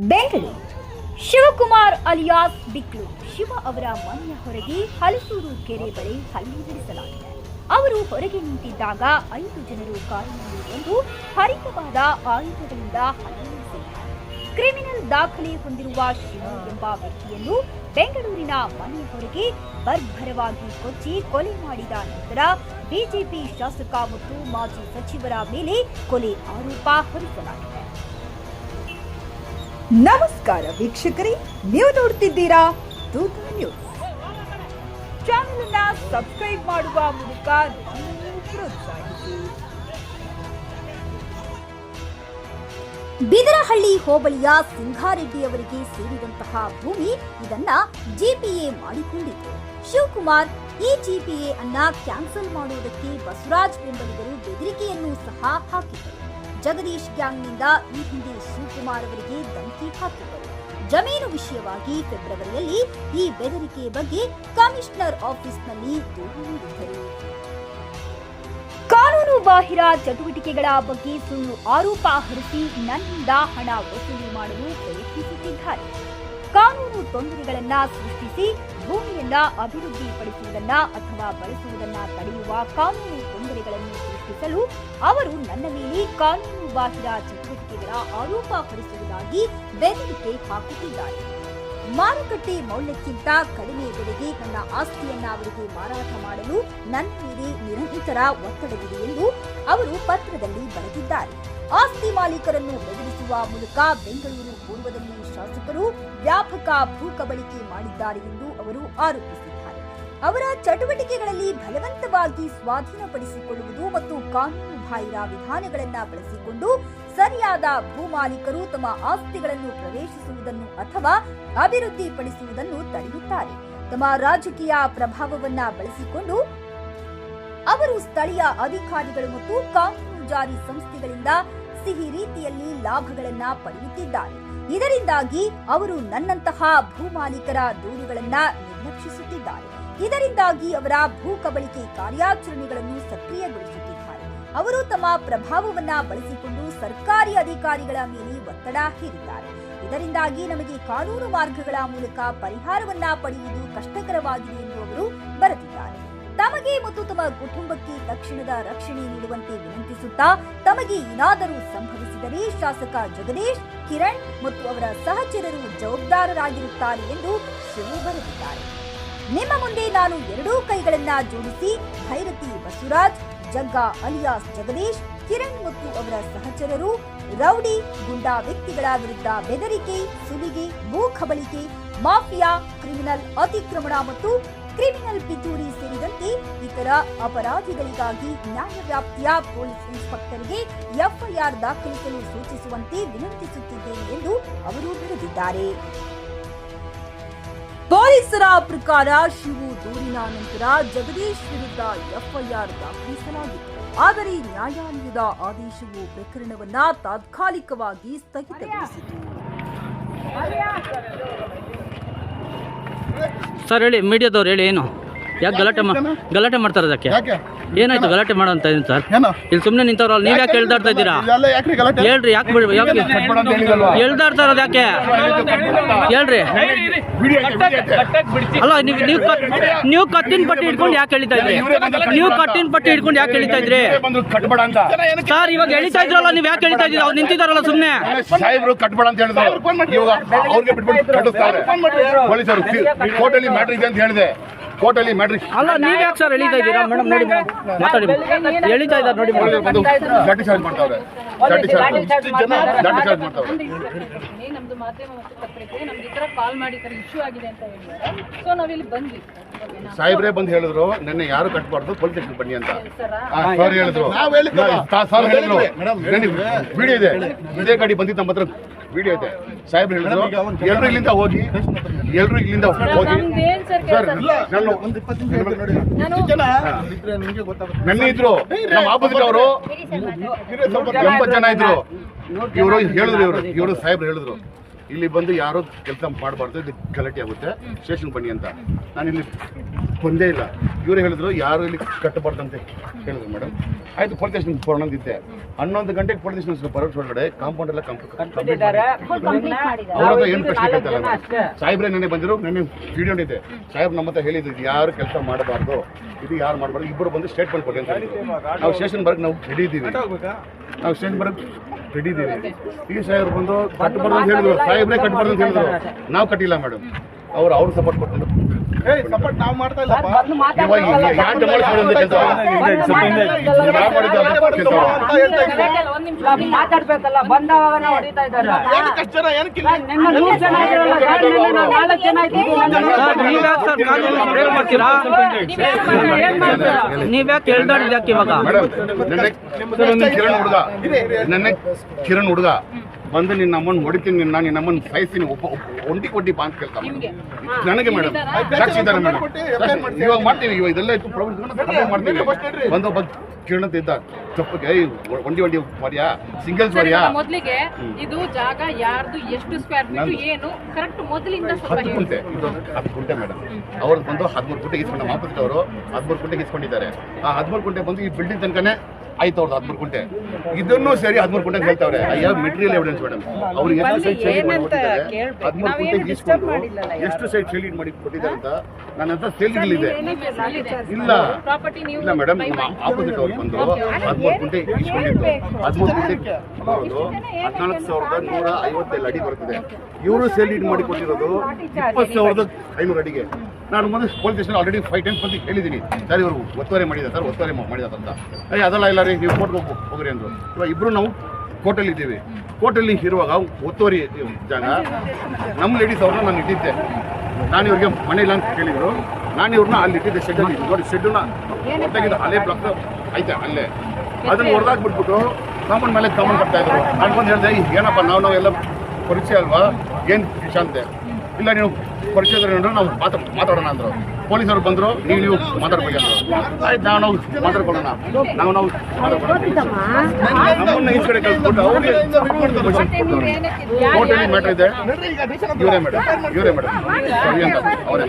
Bengaluru. Shivakumar alias Biklu. Shiva ಅವರ ಮನೆಯ ಹೊರಗೆ ಹಲಸೂರು ಕೆರೆ ಬಳಿ ಹಲ್ಲೆ ನಡೆಸಲಾಗಿದೆ. ಅವರು ಹೊರಗೆ ನಿಂತಿದ್ದಾಗ ಐದು ಜನರು ಕಾರಿನಲ್ಲಿ ಬಂದು ಹರಿತವಾದ ಆಯುಧಗಳಿಂದ ಹಲ್ಲೆ ಕ್ರಿಮಿನಲ್ ದಾಖಲೆ ಹೊಂದಿರುವ ಶಿವ ಎಂಬ ವ್ಯಕ್ತಿಯನ್ನು ಬೆಂಗಳೂರಿನ ಮನೆಯ ಹೊರಗೆ ಬರ್ಭರವಾಗಿ ಕೊಚ್ಚಿ ಕೊಲೆ ಮಾಡಿದ ನಂತರ ಬಿಜೆಪಿ ಶಾಸಕ ಮತ್ತು ಮಾಜಿ ಸಚಿವರ ಮೇಲೆ ಕೊಲೆ ಆರೋಪ ಹೊರಿಸಲಾಗಿದೆ. ನಮಸ್ಕಾರ ವೀಕ್ಷಕರೇ, ನೀವು ನೋಡ್ತಿದ್ದೀರಾ ದೂತ ನ್ಯೂಸ್. ಸಬ್ಸ್ಕ್ರೈಬ್ ಮಾಡುವ ಮೂಲಕ ಬಿದರಹಳ್ಳಿ ಹೋಬಳಿಯ ಸಿಂಗಾರೆಡ್ಡಿ ಅವರಿಗೆ ಸೇರಿದಂತಹ ಭೂಮಿ ಇದನ್ನ ಜಿಪಿಎ ಮಾಡಿಕೊಂಡಿತ್ತು. ಶಿವಕುಮಾರ್ ಈ ಜಿಪಿಎ ಅನ್ನ ಕ್ಯಾನ್ಸಲ್ ಮಾಡುವುದಕ್ಕೆ ಬಸವರಾಜ್ ಬೆಂಬಲಿಗರು ಬೆದರಿಕೆಯನ್ನು ಸಹ ಹಾಕಿದರು ಜಗದೀಶ್ ಗ್ಯಾಂಗ್ನಿಂದ ಈ ಹಿಂದೆ ಶಿವಕುಮಾರ್ ಅವರಿಗೆ ಧಮಕಿ ಹಾಕಿದರು ಜಮೀನು ವಿಷಯವಾಗಿ ಫೆಬ್ರವರಿಯಲ್ಲಿ ಈ ಬೆದರಿಕೆಯ ಬಗ್ಗೆ ಕಮಿಷನರ್ ಆಫೀಸ್ನಲ್ಲಿ ದೂರು ನೀಡಿದ್ದರು. ಕಾನೂನು ಬಾಹಿರ ಚಟುವಟಿಕೆಗಳ ಬಗ್ಗೆ ಸುಳ್ಳು ಆರೋಪ ಹೊರಿಸಿ ನನ್ನಿಂದ ಹಣ ವಸೂಲಿ ಮಾಡಲು ಪ್ರಯತ್ನಿಸುತ್ತಿದ್ದಾರೆ. ಕಾನೂನು ತೊಂದರೆಗಳನ್ನ ಸೃಷ್ಟಿಸಿ ಭೂಮಿಯನ್ನ ಅಭಿವೃದ್ಧಿಪಡಿಸುವುದನ್ನ ಅಥವಾ ಬಳಸುವುದನ್ನ ತಡೆಯುವ ಕಾನೂನು ತೊಂದರೆಗಳನ್ನು ಸೃಷ್ಟಿಸಲು ಅವರು ನನ್ನ ಮೇಲೆ ಕಾನೂನು ಬಾಹಿರ ಚಟುವಟಿಕೆಗಳ ಆರೋಪ ಹೊರಿಸುವುದಾಗಿ ಬೆದರಿಕೆ ಹಾಕುತ್ತಿದ್ದಾರೆ. ಮಾರುಕಟ್ಟೆ ಮೌಲ್ಯಕ್ಕಿಂತ ಕಡಿಮೆ ಬೆಲೆಗೆ ನನ್ನ ಆಸ್ತಿಯನ್ನ ಅವರಿಗೆ ಮಾರಾಟ ಮಾಡಲು ನನ್ನ ಮೇಲೆ ನಿರಂತರ ಒತ್ತಡವಿದೆ ಎಂದು ಅವರು ಪತ್ರದಲ್ಲಿ ಬರೆದಿದ್ದಾರೆ. ಆಸ್ತಿ ಮಾಲೀಕರನ್ನು ಬೆದರಿಸುವ ಮೂಲಕ ಬೆಂಗಳೂರು ಪೂರ್ವದಲ್ಲಿ ಶಾಸಕರು ವ್ಯಾಪಕ ಭೂ ಕಬಳಿಕೆ ಮಾಡಿದ್ದಾರೆ ಎಂದು ಅವರು ಆರೋಪಿಸಿದ್ದಾರೆ. ಅವರ ಚಟುವಟಿಕೆಗಳಲ್ಲಿ ಬಲವಂತವಾಗಿ ಸ್ವಾಧೀನಪಡಿಸಿಕೊಳ್ಳುವುದು ಮತ್ತು ಕಾನೂನು ಬಾಹಿರ ವಿಧಾನಗಳನ್ನು ಬಳಸಿಕೊಂಡು ಸರಿಯಾದ ಭೂ ಮಾಲೀಕರು ತಮ್ಮ ಆಸ್ತಿಗಳನ್ನು ಪ್ರವೇಶಿಸುವುದನ್ನು ಅಥವಾ ಅಭಿವೃದ್ಧಿಪಡಿಸುವುದನ್ನು ತಡೆಯುತ್ತಾರೆ. ತಮ್ಮ ರಾಜಕೀಯ ಪ್ರಭಾವವನ್ನ ಬಳಸಿಕೊಂಡು ಅವರು ಸ್ಥಳೀಯ ಅಧಿಕಾರಿಗಳು ಮತ್ತು ಕಾನೂನು ಜಾರಿ ಸಂಸ್ಥೆಗಳಿಂದ ಸಿಹಿ ರೀತಿಯಲ್ಲಿ ಲಾಭಗಳನ್ನ ಪಡೆಯುತ್ತಿದ್ದಾರೆ. ಇದರಿಂದಾಗಿ ಅವರು ನನ್ನಂತಹ ಭೂ ಮಾಲೀಕರ ದೂರುಗಳನ್ನ ನಿರ್ಲಕ್ಷಿಸುತ್ತಿದ್ದಾರೆ. ಇದರಿಂದಾಗಿ ಅವರ ಭೂ ಕಬಳಿಕೆ ಕಾರ್ಯಾಚರಣೆಗಳನ್ನು ಸಕ್ರಿಯಗೊಳಿಸುತ್ತಿದ್ದಾರೆ. ಅವರು ತಮ್ಮ ಪ್ರಭಾವವನ್ನ ಬಳಸಿಕೊಂಡು ಸರ್ಕಾರಿ ಅಧಿಕಾರಿಗಳ ಮೇಲೆ ಒತ್ತಡ ಹೇರಿದ್ದಾರೆ. ಇದರಿಂದಾಗಿ ನಮಗೆ ಕಾನೂನು ಮಾರ್ಗಗಳ ಮೂಲಕ ಪರಿಹಾರವನ್ನ ಪಡೆಯುವುದು ಕಷ್ಟಕರವಾಗಿದೆ ಎಂದು ಅವರು ಬರೆದಿದ್ದಾರೆ. ತಮಗೆ ಮತ್ತು ತಮ್ಮ ಕುಟುಂಬಕ್ಕೆ ತಕ್ಷಣದ ರಕ್ಷಣೆ ನೀಡುವಂತೆ ವಿನಂತಿಸುತ್ತಾ ತಮಗೆ ಏನಾದರೂ ಸಂಭವಿಸಿದರೆ ಶಾಸಕ ಜಗದೀಶ್, ಕಿರಣ್ ಮತ್ತು ಅವರ ಸಹಚರರು ಜವಾಬ್ದಾರರಾಗಿರುತ್ತಾರೆ ಎಂದು ಶಿವು ಬರೆದಿದ್ದಾರೆ. ನಿಮ್ಮ ಮುಂದೆ ನಾನು ಎರಡೂ ಕೈಗಳನ್ನ ಜೋಡಿಸಿ, ಭೈರತಿ ಬಸವರಾಜ್, ಜಗ್ಗಾ ಅಲಿಯಾಸ್ ಜಗದೀಶ್, ಕಿರಣ್ ಮತ್ತು ಅವರ ಸಹಚರರು ರೌಡಿ ಗುಂಡಾ ವ್ಯಕ್ತಿಗಳ ವಿರುದ್ಧ ಬೆದರಿಕೆ, ಸುಲಿಗೆ ಭೂ ಕಬಳಿಕೆ ಮಾಫಿಯಾ, ಕ್ರಿಮಿನಲ್ ಅತಿಕ್ರಮಣ ಮತ್ತು ಕ್ರಿಮಿನಲ್ ಪಿತೂರಿ ಸೇರಿದಂತೆ ಇತರ ಅಪರಾಧಿಗಳಿಗಾಗಿ ನ್ಯಾಯವ್ಯಾಪ್ತಿಯ ಪೊಲೀಸ್ ಇನ್ಸ್ಪೆಕ್ಟರ್ಗೆ ಎಫ್ಐಆರ್ ದಾಖಲಿಸಲು ಸೂಚಿಸುವಂತೆ ವಿನಂತಿಸುತ್ತಿದ್ದೇನೆ ಎಂದು ಅವರು ಬರೆದಿದ್ದಾರೆ ಪೊಲೀಸರ ಪ್ರಕಾರ ಶಿವು ದೂರಿನ ನಂತರ ಜಗದೀಶ್ ವಿರುದ್ಧ ಎಫ್ಐಆರ್ ದಾಖಲಿಸಲಾಗಿತ್ತು. ಆದರೆ ನ್ಯಾಯಾಲಯದ ಆದೇಶವು ಪ್ರಕರಣವನ್ನ ತಾತ್ಕಾಲಿಕವಾಗಿ ಸ್ಥಗಿತಗೊಳಿಸಿತು. ಸರ್ ಹೇಳಿ, ಮೀಡಿಯಾದವ್ರು ಹೇಳಿ ಏನು? ಯಾಕೆ ಗಲಾಟೆ ಮಾ ಗಲಾಟೆ ಮಾಡ್ತಾರೆ ಅದಕ್ಕೆ? ಯಾಕೆ? ಏನಾಯ್ತು ಗಲಾಟೆ ಮಾಡೋ ಅಂತ ಇದೀನಿ ಸರ್? ಏನು? ಇಲ್ಲಿ ಸುಮ್ಮನೆ ನಿಂತವ್ರಲ್ಲ ನೀವು ಯಾಕೆ ಎಳ್ದಾಡ್ತಾ ಇದ್ದೀರಾ? ಹೇಳ್ರಿ ಯಾಕೆ ಬಿಡ್ ಯಾಕೆ ಎಳ್ದಾಡ್ತಾರ ಇರೋದು ಯಾಕೆ? ಹೇಳ್ರಿ. ಅಲ್ಲ ನೀವು ನೀವು ನೀವು ಕತ್ತಿನ ಪಟ್ಟಿ ಇಟ್ಕೊಂಡು ಯಾಕೆ ಎಳಿತಾ ಇದ್ರಿ? ನೀವು ಕತ್ತಿನ ಪಟ್ಟಿ ಇಟ್ಕೊಂಡು ಯಾಕೆ ಎಳಿತಾ ಇದ್ರಿ? ಸರ್ ಇವಾಗ ಎಳಿತಾ ಇದ್ರಲ್ಲ ನೀವು ಯಾಕೆ ಹೇಳ್ತಾ ಇದ್ದೀರಾ? ಅವ್ರು ನಿಂತಿದಾರಲ್ಲ ಸುಮ್ಮನೆ ಸಾಹೇಬ್ರು ಕಟ್ಬೇಡ ಅಂತ ಹೇಳಿದ್ರು. ಇವಾಗ ಅವ್ರಿಗೆ ಬಿಟ್ಬಿಟ್ಟು ಕಟ್ಟಿಸ್ತಾರೆ. ಪೊಲೀಸರು ಕೋರ್ಟಲ್ಲಿ ಮ್ಯಾಟ್ರ್ ಇದೆ ಅಂತ ಹೇಳಿದೆ. ಕೋರ್ಟಲ್ಲಿ ಮ್ಯಾಟ್ರಿಕ್ಸ್ ಅಲ್ಲ ನೀವು ಯಾಕೆ ಸರ್ ಎಳಿತಾ ಇದ್ದೀರಾ? ಮೇಡಮ್ ನೋಡಿ ಮಾತಾಡಿ ಎಳಿತಾ ಇದ್ದಾರೆ ನೋಡಿ ಮೇಡಮ್. ಬಂದು ಲಾಠಿ ಚಾರ್ಜ್ ಮಾಡ್ತಾವ್ರೆ. ಲಾಠಿ ಚಾರ್ಜ್ ಲಾಠಿ ಚಾರ್ಜ್ ಮಾಡ್ತಾವ್ರೆ. ನೀ ನಮ್ದು ಮಾಧ್ಯಮ ಮತ್ತು ಪತ್ರಿಕೆ ನಮ್ಗೆ ಈ ಕಾಲ್ ಮಾಡಿ ಈ ಇಶ್ಯೂ ಆಗಿದೆ ಅಂತ ಹೇಳಿದ್ದಾರೆ. ಸೊ ನಾವಿಲ್ಲಿ ಬಂದ್ವಿ? ಸಾಹೇಬ್ರೇ ಬಂದು ಹೇಳಿದ್ರು ನಿನ್ನೆ ಯಾರು ಕಟ್ಬಾರ್ದು? ಪೊಲೀಸ್ ಬನ್ನಿ ಅಂತ. ಸರ ಆ, ಸರ್ ಹೇಳಿದ್ರು. ತಾ- ಸರ್ ಹೇಳಿದ್ರು. ವಿಡಿಯೋ ಇದೆ. ಇದೇ ಗಾಡಿ ಬಂದಿತ್ತು ನಮ್ಮ ಹತ್ರ. ವಿಡಿಯೋ ಇದೆ ಸಾಹೇಬ್ರು ಹೇಳಿದ್ರು ಎಲ್ರು ಇಲ್ಲಿಂದ ಹೋಗಿ ಎಲ್ರು ಇಲ್ಲಿಂದ ಹೋಗಿ ಸರ್ ನಾನು ನನ್ನ ಇದ್ರು ನಮ್ಮ ಆಪೋಸಿಟ್ ಅವರು ಎಂಬತ್ತು ಜನ ಇದ್ರು ಇವರು ಹೇಳಿದ್ರು ಇವರು ಇವರು ಸಾಹೇಬ್ರು ಹೇಳಿದ್ರು ಇಲ್ಲಿ ಬಂದು ಯಾರೋ ಕೆಲಸ ಮಾಡಬಾರ್ದು ಇದು ಗಲಾಟೆ ಆಗುತ್ತೆ. ಸ್ಟೇಷನ್ ಬನ್ನಿ ಅಂತ. ನಾನು ಇಲ್ಲಿ ಬಂದೇ ಇಲ್ಲ. ಇವರು ಹೇಳಿದ್ರು ಯಾರು ಇಲ್ಲಿ ಕಟ್ಟಬಾರ್ದು ಅಂತ ಹೇಳಿದ್ರು ಮೇಡಮ್ ಆಯ್ತು ಪೊಲೀಸ್ ಸ್ಟೇಷನ್ ಬರೋಣಂದಿದ್ದೆ ಹನ್ನೊಂದು ಗಂಟೆಗೆ ಪೊಲೀಸ್ ಸ್ಟೇಷನ್ ಬರೋಕ್ಕೆ ಒಳಗಡೆ ಕಾಂಪೌಂಡ್ ಎಲ್ಲ ಕಂಪ್ಲೀಟ್ ಏನು ಪ್ರಶ್ನೆ ಕೇಳ್ತಲ್ಲ ಸಾಹೇಬ್ರೆ ನೆನೆ ಬಂದಿರೋ ನೆನೆ ವಿಡಿಯೋ ಇದೆ ಸಾಹೇಬ್ ನಮ್ಮ ಹತ್ರ ಹೇಳಿದ್ರು ಯಾರು ಕೆಲಸ ಮಾಡಬಾರ್ದು ಇದು ಯಾರು ಮಾಡಬಾರ್ದು ಇಬ್ಬರು ಬಂದು ಸ್ಟೇಟ್ಮೆಂಟ್ ಕೊಡಿ ಅಂತ ನಾವು ಸ್ಟೇಷನ್ ಬರೋಕ್ಕೆ ನಾವು ಹಿಡಿದೀವಿ ನಾವು ಸ್ಟೇಷನ್ ಬರಕ್ಕೆ ರೆಡಿ ಇದ್ದೀವಿ ಈ ಸಾಹೇಬ್ರು ಬಂದು ಕಟ್ಟಬಾರ್ದು ಅಂತ ಹೇಳಿದ್ರು. ಸಾಹೇಬ್ರೆ ಕಟ್ಟಬಾರ್ದು ಅಂತ ಹೇಳಿದ್ರು. ನಾವು ಕಟ್ಟಿಲ್ಲ ಮೇಡಮ್ ಅವ್ರು ಅವ್ರು ಸಪೋರ್ಟ್ ಕೊಟ್ಟು ಮಾತಾಡ್ಬೇಕಲ್ಲ ಬಂದವಾಗ ಹೊಡಿತಾ ಇದ್ದಾರೆ ನೀವ್ಯಾಕೆ ಇವಾಗ? ನೆನ್ನೆ ಕಿರಣ್ ಹುಡುಗ. ನೆನ್ನೆ ಕಿರಣ್ ಹುಡುಗ. ಬಂದು ನಿನ್ನ ಅಮ್ಮನ್ ಹೊಡಿತೀನಿ ನಿನ್ನ ನಿನ್ನ ಅಮ್ಮನ್ ಸಾಯಿಸ್ತೀನಿ ಒಬ್ಬ ಒಬ್ಬ- ಒಂಟಿ ಕೊಟ್ಟಿ ಬಾ ಅಂತ ಕೇಳ್ತಾ ನನಗೆ ಮೇಡಮ್ ಸಾಕ್ಷಿ ಇದ್ದಾರೆ ಮೇಡಮ್ ಇವಾಗ ಮಾಡ್ತೀವಿ ಇವಾಗ ಇದೆಲ್ಲ ಇತ್ತು ಪ್ರೊವಿಷನ್ ಮಾಡ್ತೀವಿ ಬಂದು ಒಬ್ಬ ಕಿರಣ್ ಅಂತ ಇದ್ದ ತಪ್ಪಿಗೆ ಒಂಡಿ ಒಂಡಿ ಮಾಡ್ಯಾ ಸಿಂಗಲ್ಸ್ ಮಾಡ್ಯಾ ಮೊದಲಿಗೆ ಇದು ಜಾಗ ಯಾರ್ದು ಎಷ್ಟು ಸ್ಕ್ವೇರ್ ಫೀಟ್ ಏನು ಕರೆಕ್ಟ್ ಮೊದಲಿಂದ ಸ್ವಲ್ಪ ಹತ್ತು ಗುಂಟೆ. ಇದು ಹತ್ತು ಗುಂಟೆ ಮೇಡಮ್ ಅವ್ರು ಬಂದು ಹದಿಮೂರು ಗುಂಟೆ ಇಸ್ಕೊಂಡು ಅವರು ಹದಿಮೂರು ಗುಂಟೆ ಇಸ್ಕೊಂಡಿದ್ದಾರೆ ಆ ಹದಿಮೂರು ಗುಂಟೆ ಬಂದು ಈ ಬಿಲ್ಡಿಂಗ್ ತನಕನೇ ಆಯ್ತು ಅವ್ರದ್ದು ಹದಿಮೂರು ಕುಂಟೆ ಇದನ್ನು ಸರಿ ಹದಿಮೂರು ಕುಂಟೆ ಅಂತ ಹೇಳ್ತಾವ್ರೆ ಅಯ್ಯ ಮೆಟೀರಿಯಲ್ ಎವಿಡೆನ್ಸ್ ಮೇಡಮ್ ಅವ್ರಿಗೆ ಸೈಟ್ ಹದಿಮೂರು ಕುಂಟೆ ಇಸ್ಕೊಂಡು ಎಷ್ಟು ಸೈಟ್ ಸೇಲ್ ಮಾಡಿ ಕೊಟ್ಟಿದ್ದಾರೆ ಅಂತ ನನ್ನ ಹತ್ರ ಸೇಲ್ ಇದೆ ಇಲ್ಲ. ಇಲ್ಲ ಮೇಡಮ್ ಆಪೋಸಿಟ್ ಅವ್ರು ಬಂದು ಹದಿಮೂರು ಕುಂಟೆ ಇಸ್ಕೊಂಡಿದ್ದು ಹದಿಮೂರು ಕುಂಟೆ ಬರೋದು ಹದಿನಾಲ್ಕು ಸಾವಿರದ ನೂರ ಐವತ್ತೇಳು ಅಡಿ ಬರ್ತಿದೆ ಇವರು ಸೇಲ್ ಮಾಡಿ ಕೊಟ್ಟಿರೋದು ಇಪ್ಪತ್ತು ಸಾವಿರದ ಐನೂರು ಅಡಿಗೆ. ನಾನು ಮುಂದೆ police station already five times ಬಂದು ಹೇಳಿದ್ದೀನಿ. ಸರ್, ಇವರು ಒತ್ತುವರಿ ಮಾಡಿದ ಸರ್, ಒತ್ತುವರಿ ಮಾಡಿದ ಅಂತ. ಅಯ್ಯ ಅದಲ್ಲ ಇಲ್ಲ ರೀ, ನೀವು ಕೋರ್ಟ್ಗೆ ಹೋಗ್ರಿ ಅಂದರು. ಇವಾಗ ಇಬ್ಬರು ನಾವು ಕೋರ್ಟಲ್ಲಿ ಇದ್ದೀವಿ. ಕೋರ್ಟಲ್ಲಿ ಇರುವಾಗ ಒತ್ತುವರಿ ಜಾಗ ನಮ್ಮ ಲೇಡೀಸ್ ಅವ್ರನ್ನ ನಾನು ಇಟ್ಟಿದ್ದೆ. ನಾನು ಇವ್ರಿಗೆ ಮನೆ ಇಲ್ಲ ಅಂತ ಕೇಳಿದ್ರು. ನಾನು ಇವ್ರನ್ನ ಅಲ್ಲಿ ಇಟ್ಟಿದ್ದೆ ಶೆಡ್ ನೋಡಿ ಶೆಡ್ಯೂಲ್ನ ಹೊರತಾಗಿದ್ದ ಹಳೆ ಬ್ಲಾಕ್ ಐತೆ, ಅಲ್ಲೇ. ಅದನ್ನು ಹೊಡೆದಾಕ್ಬಿಟ್ಬಿಟ್ಟು ಕಾಮನ್ ಮೇಲೆ ಕಾಮನ್ ಬರ್ತಾ ಇದ್ರು. ನಾನು ಬಂದು ಹೇಳಿದೆ "ಈ ಏನಪ್ಪ, ನಾವು ನಾವೆಲ್ಲ ಪರಿಚಯ ಅಲ್ವಾ? ಏನು ವಿಷಯ ಇಲ್ಲ, ನೀವು ಪರಿಚಯ ಇದ್ರೆ ಅಂದ್ರೆ ನಾವು ಮಾತಾ ಮಾತಾಡೋಣ ಅಂದ್ರು. ಪೊಲೀಸರು ಬಂದರು ನೀವು ನೀವು ಮಾತಾಡ್ಬೇಕು ಆಯ್ತು ನಾವು ನಾವು ಮಾತಾಡ್ಕೊಳ್ಳೋಣ. ನಾವು ನಾವು ಮಾತಾಡ್ಕೊಳ್ಳೋಣ. ನಮ್ಮನ್ನ ಈ ಕಡೆ ಕಳ್ಸ್ಬಿಟ್ಟು ಅವ್ರಿಗೆ ಕೋರ್ಟಲ್ಲಿ ಮ್ಯಾಟ್ರ್ ಇದೆ. ಇವರೇ ಮೇಡಮ್ ಇವರೇ ಮೇಡಮ್ ಸರಿ ಅಂತ ಅವರೇ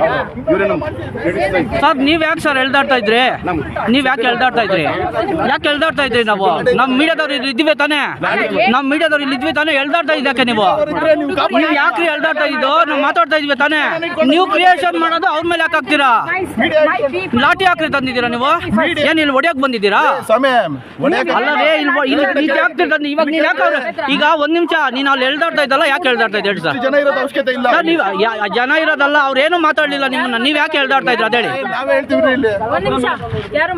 ಇವರೇ ನಮ್ಮ ladies ಸರ್ ನೀವ್ ಯಾಕೆ ಸರ್ ಎಳ್ದಾಡ್ತಾ ಇದ್ರಿ? ನೀವು ಯಾಕೆ ಎಳ್ದಾಡ್ತಾ ಇದ್ರಿ? ಯಾಕೆ ಎಳ್ದಾಡ್ತಾ ಇದ್ರಿ ನಾವು? ನಮ್ ಮೀಡಿಯಾದವ್ರು ಇಲ್ಲಿ ಇದ್ವಿ ತಾನೇ. ನಮ್ ಮೀಡಿಯಾದವ್ರು ಇಲ್ಲಿ ಇದ್ವಿ ತಾನೇ ಎಳ್ದಾಡ್ತಾ ಇದ್ದಾಕೆ ನೀವು? ನೀವು ಯಾಕ್ರಿ ಎಳ್ದಾಡ್ತಾ ಇದ್ದು ನಾವು ಮಾತಾಡ್ತಾ ಇದ್ವಿ ತಾನೇ. ನೀವು ಕ್ರಿಯೇಷನ್ ಮಾಡೋದು ಅವ್ರ ಮೇಲೆ ಯಾಕೆ ಹಾಕ್ತೀರಾ? ಲಾಠಿ ಹಾಕ್ರಿ ತಂದಿದ್ದೀರಾ ನೀವು? ಏನ್ ಇಲ್ಲಿ ಒಡೆಯಕ್ ಬಂದಿದ್ದೀರಾ? ಇಲ್ಲಿ ಯಾಕೆ ತಂದು ಇವಾಗ ನೀವ್ ಯಾಕೆ ಅವ್ರು- ಈಗ ಒಂದ್ ನಿಮಿಷ ನೀನ್ ಅಲ್ಲಿ ಎಳ್ದಾಡ್ತಾ ಇದ್ದಲ್ಲ ಯಾಕೆ ಎಳ್ದಾಡ್ತಾ ಇದ್ದ ಹೇಳಿ ಸರ್ ಜನ ಇರೋದು ಅವಶ್ಯಕತೆ ಇಲ್ಲ. ಸರ್ ನೀವು ಯಾ- ಜನ ಇರೋದಲ್ಲ ಅವ್ರೇನು ಮಾತಾಡ್ಲಿಲ್ಲ ನಿಮ್ಮನ್ನ. ನೀವ್ ಯಾಕೆ ಎಳ್ದಾಡ್ತಾ ಇದ್ರ ಅದೇಳಿ ನಾವೇ ಹೇಳ್ತೀವಿ ಇಲ್ಲಿ. ಒಂದ್ ನಿಮಿಷ. ಯಾರು